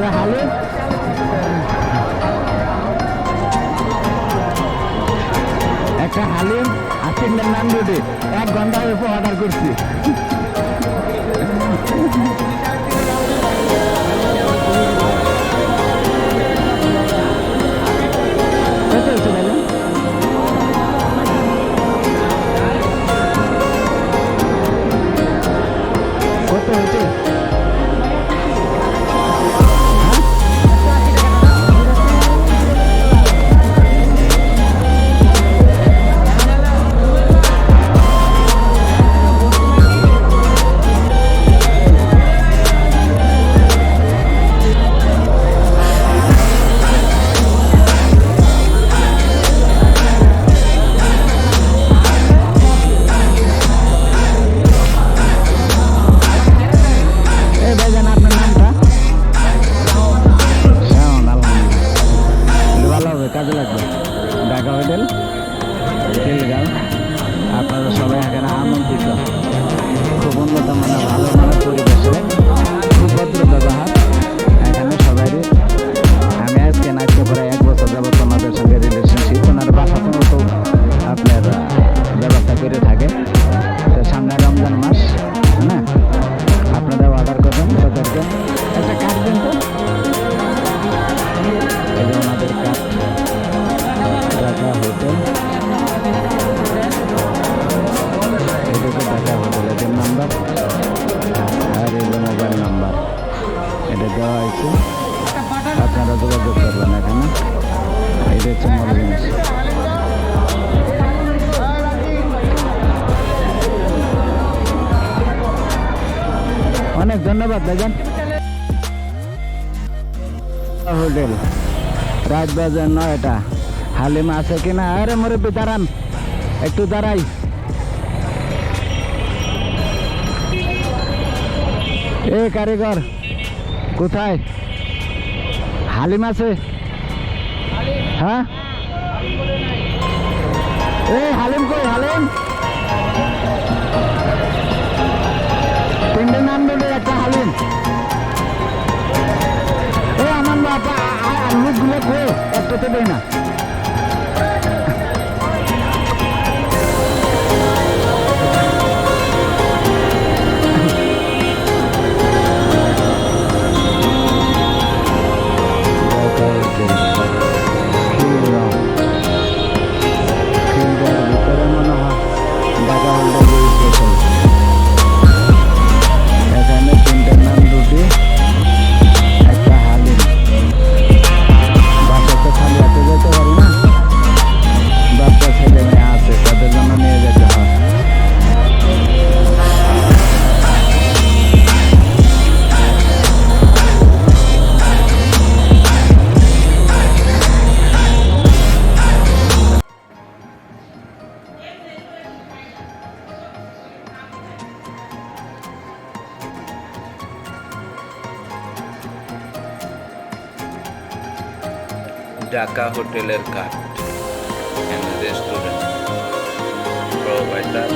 একটা হালে একটা হালিম আর নাম নান এক ঘণ্টা উপর অর্ডার করছি। কত হয়েছে ধন্যবাদ দেখেন হোটেল, রাত বাজে নয়টা। হালিম আছে কিনা আরে মুরব্বী, দাঁড়ান। একটু দাঁড়াই। এ কারিগর, কোথায়? হালিম আছে? হ্যাঁ? করতে দেবে না। ঢাকা হোটেলের card and the restaurant provider